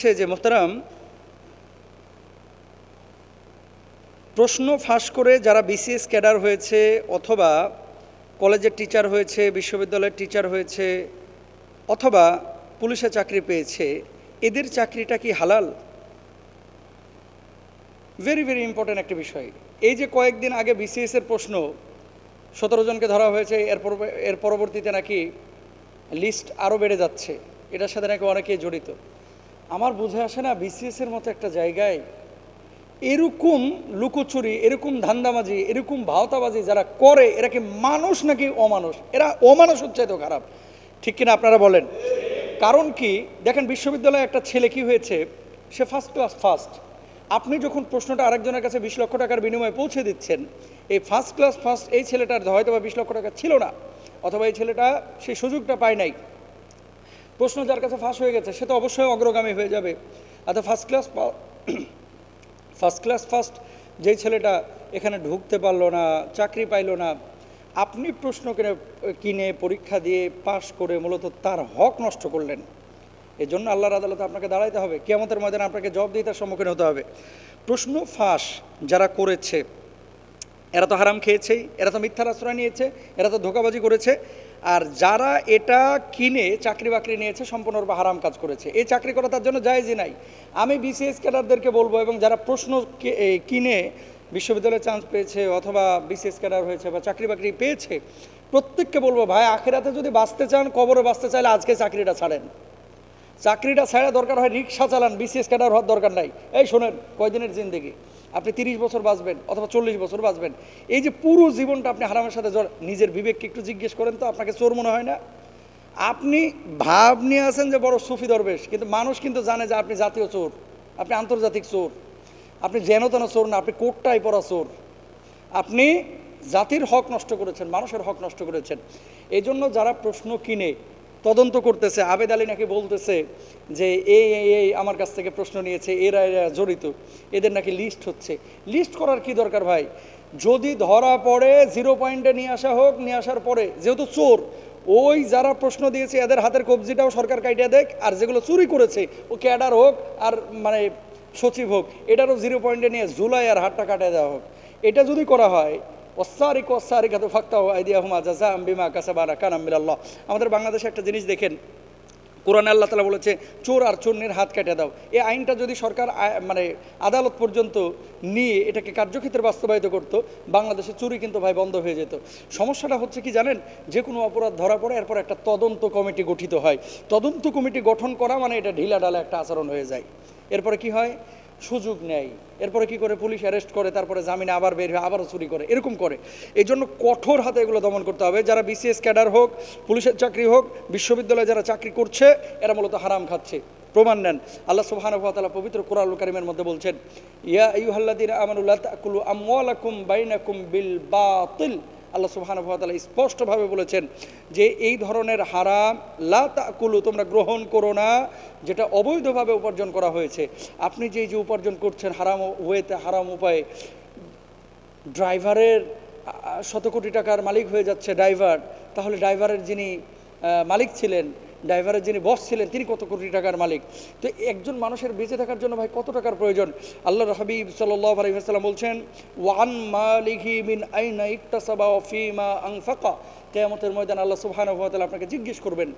হচ্ছে যে, মোহতারাম, প্রশ্ন ফাঁস করে যারা বিসিএস ক্যাডার হয়েছে অথবা কলেজের টিচার হয়েছে, বিশ্ববিদ্যালয়ের টিচার হয়েছে অথবা পুলিশে চাকরি পেয়েছে, এদের চাকরিটা কি হালাল? ভেরি ভেরি ইম্পর্ট্যান্ট একটা বিষয়। এই যে কয়েকদিন আগে বিসিএস এর প্রশ্ন, সতেরো জনকে ধরা হয়েছে এরপর এর পরবর্তীতে নাকি লিস্ট আরও বেড়ে যাচ্ছে। এটার সাথে নাকি অনেকেই জড়িত। আমার বুঝে আসে না বিসিএস এর মতো একটা জায়গায় এরকম লুকোচুরি, এরকম ধান্দাবাজি, এরকম ভাওতাবাজি যারা করে, এরা কি মানুষ নাকি অমানুষ? এরা অমানুষ হচ্ছে তো খারাপ। ঠিক কিনা আপনারা বলেন? কারণ কি? দেখেন, বিশ্ববিদ্যালয়ে একটা ছেলে কি হয়েছে? সে ফার্স্ট ক্লাস ফার্স্ট আপনি যখন প্রশ্নটা আরেকজনের কাছে বিশ লক্ষ টাকার বিনিময়ে পৌঁছে দিচ্ছেন, এই ফার্স্ট ক্লাস ফার্স্ট এই ছেলেটার হয়তো বা বিশ লক্ষ টাকা ছিল না, অথবা এই ছেলেটা সেই সুযোগটা পায় নাই। প্রশ্ন যার কাছে ফাঁস হয়ে গেছে, সে তো অবশ্যই অগ্রগামী হয়ে যাবে। অর্থাৎ first class first class first যেই ছেলেটা এখানে ঢুকতে পারল না, চাকরি পাইলো না, আপনি প্রশ্ন কিনে কিনে, পরীক্ষা দিয়ে পাশ করে মূলত তার হক নষ্ট করলেন। এই জন্য আল্লাহর আদালতে আপনাকে দাঁড়াইতে হবে। কেমতের ময়দানে আপনাকে জব দিয়ে তার সম্মুখীন হতে হবে। প্রশ্ন ফাঁস যারা করেছে, এরা তো হারাম খেয়েছেই, এরা তো মিথ্যার আশ্রয় নিয়েছে, এরা তো ধোকাবাজি করেছে আর যারা এটা কিনে, চাকরি বাকরি নিয়েছে, সম্পূর্ণরূপে হারাম কাজ করেছে। এই চাকরি করা তার জন্য জায়েজই নাই। আমি বিসিএস ক্যাডারদেরকে বলব এবং যারা প্রশ্ন কিনে বিশ্ববিদ্যালয়ে চান্স পেয়েছে অথবা বিসিএস ক্যাডার হয়েছে বা চাকরি বাকরি পেয়েছে, প্রত্যেককে বলব, ভাই, আখেরাতে যদি বাঁচতে চান, কবরে বাঁচতে চাইলে আজকে চাকরিটা ছাড়েন। চাকরিটা ছাড়া দরকার হয়, রিক্সা চালান বিসিএস ক্যাডার হওয়ার দরকার নাই। এই শোনেন, কয়দিনের জিন্দেগি? আপনি তিরিশ বছর বাঁচবেন অথবা চল্লিশ বছর বাঁচবেন। এই যে পুরো জীবনটা আপনি হারামের সাথে নিজের বিবেককে একটু জিজ্ঞেস করেন তো, আপনাকে চোর মনে হয় না? আপনি ভাব নিয়ে আছেন যে বড় সুফি দরবেশ, কিন্তু মানুষ কিন্তু জানে যে আপনি জাতীয় চোর, আপনি আন্তর্জাতিক চোর, আপনি যেন তেন চোর না, আপনি কোটটাই পড়া চোর। আপনি জাতির হক নষ্ট করেছেন, মানুষের হক নষ্ট করেছেন। এই জন্য যারা প্রশ্ন কিনে তদন্ত করতেছে। আবেদ আলী নাকি বলতেছে যে, এই এই আমার কাছ থেকে প্রশ্ন নিয়েছে, এরা এরা জড়িত। এদের নাকি লিস্ট হচ্ছে। লিস্ট করার কি দরকার ভাই? যদি ধরা পড়ে জিরো পয়েন্টে নিয়ে আসা হোক, নিয়ে আসার পরে, যেহেতু চোর, ওই যারা প্রশ্ন দিয়েছে, এদের হাতের কবজিটাও সরকার কাটিয়ে দেখ, আর যেগুলো চুরি করেছে, ও ক্যাডার হোক আর মানে সচিব হোক, এটারও জিরো পয়েন্টে নিয়ে জুলাই আর হাতটা কাটিয়ে দেওয়া হোক। এটা যদি করা হয় ওসারিক ওসারিক হাতে ফাক্তা আইদিয়া হুমা জাজা আম্বিমা কাসাবারা কান আম্বিল্লাহ আমাদের বাংলাদেশে একটা জিনিস দেখেন, কোরআনে আল্লাহ তালা বলেছে, চোর আর চোরনির হাত কেটে দাও। এই আইনটা যদি সরকার মানে আদালত পর্যন্ত নিয়ে এটাকে কার্যক্ষেত্রে বাস্তবায়িত করতো, বাংলাদেশে চুরি কিন্তু ভাই বন্ধ হয়ে যেত। সমস্যাটা হচ্ছে কি জানেন যে কোনো অপরাধ ধরা পড়ে, এরপর একটা তদন্ত কমিটি গঠিত হয়। তদন্ত কমিটি গঠন করা মানে এটা ঢিলা ঢালা একটা আচরণ হয়ে যায়। এরপরে কি হয়? সুযোগ নেয় এরপরে কি করে? পুলিশ অ্যারেস্ট করে, তারপরে জামিনে আবার বের হয়ে আবারও চুরি করে। এরকম করে। এই জন্য কঠোর হাতে এগুলো দমন করতে হবে। যারা বিসিএস ক্যাডার হোক, পুলিশের চাকরি হোক, বিশ্ববিদ্যালয়ে যারা চাকরি করছে, এরা মূলত হারাম খাচ্ছে। প্রমাণ নেন। আল্লাহ তাআলা পবিত্র কোরআনুল কারীমের মধ্যে বলছেন, ইয়া আইয়ুহাল্লাযীনা আমানু লা তাকুলু আমওয়ালাকুম বাইনাকুম বিল বাতিল। আল্লাহ তাআলা স্পষ্টভাবে বলেছেন যে এই ধরনের হারাম লা তাকুলু, তোমরা গ্রহণ করো না, যেটা অবৈধভাবে উপার্জন করা হয়েছে। আপনি যেই যে উপার্জন করছেন হারাম ওয়েতে, হারাম উপায়ে, ড্রাইভারের শত কোটি টাকার মালিক হয়ে যাচ্ছে ড্রাইভার, তাহলে ড্রাইভারের যিনি মালিক ছিলেন ড্রাইভারের যিনি বস ছিলেন, তিনি কত কোটি টাকার মালিক? তো একজন মানুষের বেঁচে থাকার জন্য ভাই কত টাকার প্রয়োজন? আল্লাহ হাবিব সাল্লাহ আলহিহাল্লাম বলছেন, ওয়ান মালিহি মিন আইনা ইকতাসাবা ওয়া ফিমা আনফাকা। কেয়ামতের ময়দান আল্লাহ ওয়া আপনাকে জিজ্ঞেস করবেন,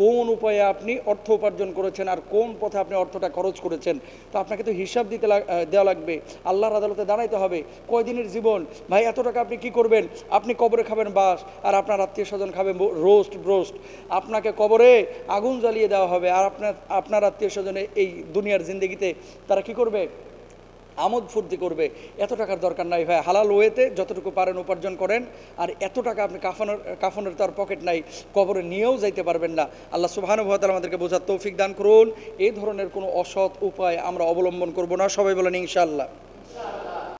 কোন উপায়ে আপনি অর্থ উপার্জন করেছেন আর কোন পথে আপনি অর্থটা খরচ করেছেন? তো আপনাকে তো হিসাব দিতে দেওয়া লাগবে। আল্লাহর আদালতে দাঁড়াইতে হবে। কয়দিনের জীবন? ভাই, এত টাকা আপনি কি করবেন? আপনি কবরে খাবেন বাস, আর আপনার আত্মীয় স্বজন খাবেন রোস্ট ব্রোস্ট আপনাকে কবরে আগুন জ্বালিয়ে দেওয়া হবে। আর আপনার আপনার আত্মীয় স্বজনে এই দুনিয়ার জিন্দগিতে তারা কি করবে? আমোদ ফুর্তি করবে। এত টাকার দরকার নাই ভাই। হালাল ওয়েতে যতটুকু পারেন উপার্জন করেন। আর এত টাকা আপনি কাফনের কাফনের তার পকেট নাই। কবরে নিয়েও যাইতে পারবেন না। আল্লাহ সুবাহানুভাতাল আমাদেরকে বোঝার তৌফিক দান করুন। এই ধরনের কোনো অসৎ উপায় আমরা অবলম্বন করব না। সবাই বলেন ইনশাআল্লাহ।